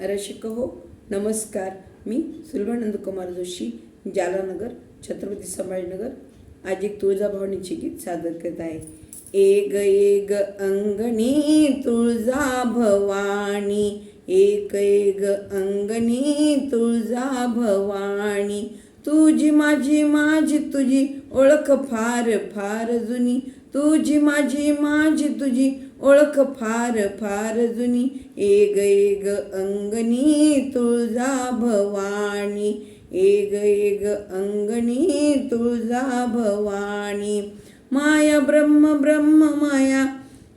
रसिक हो नमस्कार. मी सुलभानंद कुमार जोशी जालानगर छत्रपती संभाजीनगर आज एक तुळजाभवानीचे गीत सादर करत आहे. एक एक अंगणी तुळजा भवानी एक एक अंगणी तुळजा भवानी तुझी माझी माझी तुझी ओळख फार फार जुनी तुझी माझी माझी तुझी ओळख फार फार जुनी एक एग अंगणी तुळजा भवानी एक एग अंगणी तुळजा भवानी. माया ब्रह्म ब्रह्म माया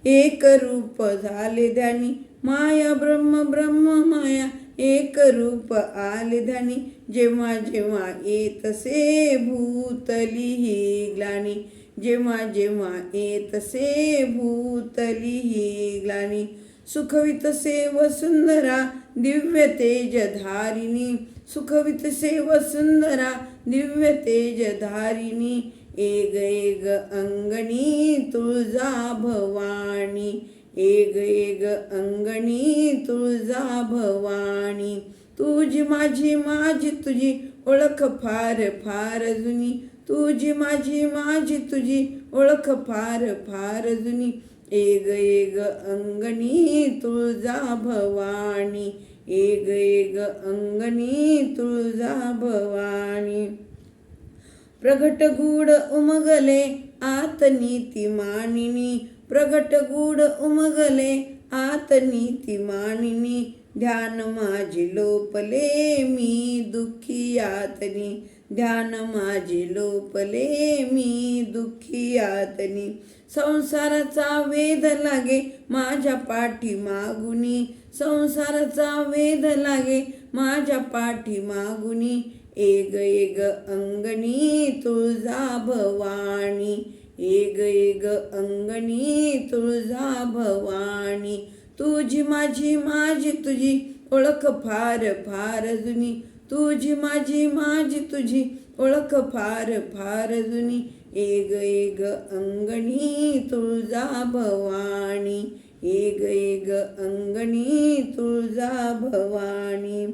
एक रूप झाले ध्यानी. माया ब्रह्म ब्रह्म माया एक रूप आले ध्यानी. जेव्हा जेव्हा येतसे भूतली ही ग्लानी. जेव्हा जेव्हा येतसे भूतली ही ग्लानी सुखवित सेव सुंदरा दिव्य तेज धारिणी. सुखवित सुंदरा दिव्य तेज धारिणी. एक अंगणी तुळजा भवानी. एग एग अंगणी तुळजा भवानी. तुझी माझी माझी तुझी ओळख फार फार जुनी. तुझी माझी माझी तुझी ओळख फार फार जुनी. एक एग अंगणी तुळजा भवानी. एक एग अंगणी तुळजा भवानी. प्रगट गूढ उमगले आत नीती मानिनी. प्रगट गूढ उमगले आत नीती मानिनी. ध्यान माझे लोपले मी दुःखी यातनी ध्यान माझे लोपले मी दुःखी आतनी. संसाराचा वेध लागे माझ्या पाठी मागुनी संसाराचा वेध लागे माझ्या पाठी मागुनी एग एग अंगणी तुळजा भवानी. एग एग अंगणी तुळजा भवानी. तुझी माझी माझी तुझी. ओळख फार फार जुनी. तुझी माझी माझी तुझी ओळख फार फार जुनी. एक एग अंगणी तुळजा भवानी. एक एग अंगणी तुळजा भवानी.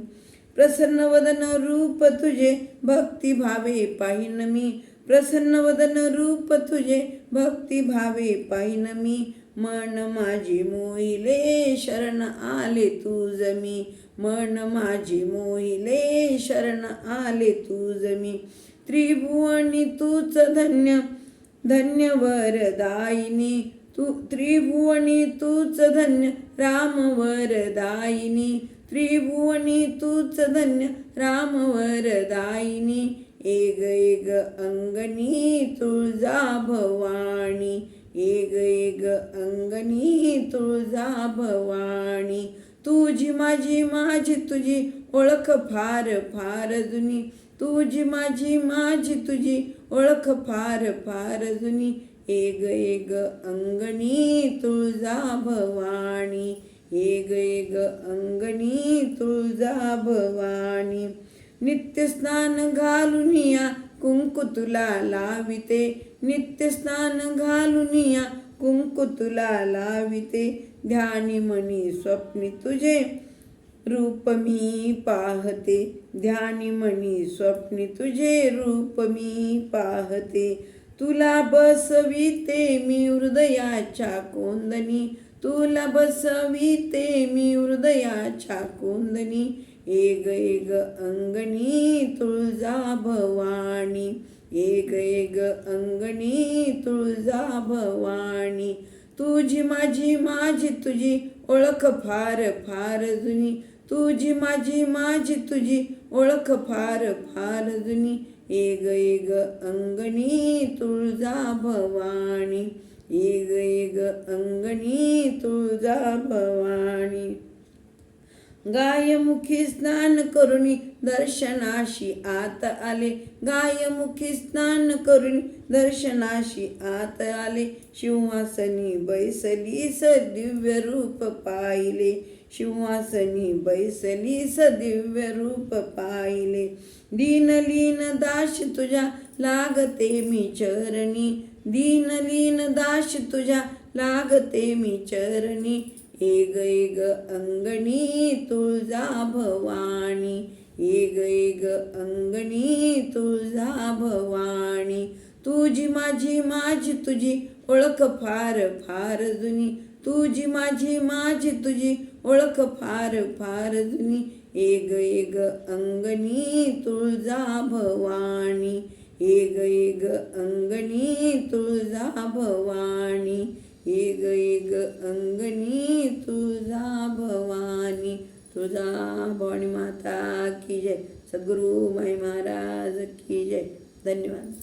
प्रसन्न वदन रूप तुझे भक्ती भावे पाहिन मी. प्रसन्न वदन रूप तुझे भक्ती भावे पाहिन मी. मन माझी मोहिले शरण आले तुझ मी मन माझी मोहिले शरण आले तुझ मी त्रिभुवनी तूच धन्य धन्य वरदायिनी तू त्रिभुवनी तूच धन्य राम वरदायिनी त्रिभुवनी तूच धन्य राम वरदायिनी एक एक अंगणी तुळजा भवानी एक एक अंगणी तुळजा भवानी तुझी माझी माझी तुझी ओळख फार फार जुनी. तुझी माझी माझी तुझी ओळख फार फार जुनी. एक एक अंगणी तुळजा भवानी एक एक अंगणी तुळजा भवानी नित्य स्नान घालून या कुंकुतुला लाविते. नित्य स्नान कुंकुतुला लाविते. ध्यानी मनी स्वप्नी तुझे रूप मी पाहते. ध्यानी मनी स्वप्नी तुझे रूप मी पाहते. तुला बसविते मी हृदयाच्या कोंदनी तुला बसविते मी हृदयाच्या कोंदनी एक एक अंगणी तुळजा भवानी एक एक अंगणी तुळजा भवानी तुझी माझी माझी तुझी ओळख फार फार जुनी. तुझी माझी माझी तुझी ओळख फार फार जुनी. एक एग अंगणी तुळजा भवानी एग एग अंगणी तुळजा भवानी गायमुखी स्नान करुणी दर्शनाशी आत आले. गायमुखी स्नान करुणी दर्शनाशी आत आले. शिंहासनी बैसली सदिव्य दिव्य रूप पाहिले. शिंहासनी बैसली सदिव्य दिव्य रूप पाहिले. दीनलीन दाश तुझ्या लागते मी चरणी. दीनलीन दाश तुझ्या लागते मी चरणी. एग एग अंगणी तुळजा भवानी एग एग अंगणी तुळजा भवानी तुझी माझी माझी तुझी ओळख फार फार जुनी तुझी माझी माझी तुझी ओळख फार फार जुनी एग एग अंगणी तुळजा भवानी एग एग अंगणी तुळजा भवानी एग एग अंगणी तुझा भवानी तुझा भवानी माता की जय. सद्गुरु माई महाराज की जय. धन्यवाद.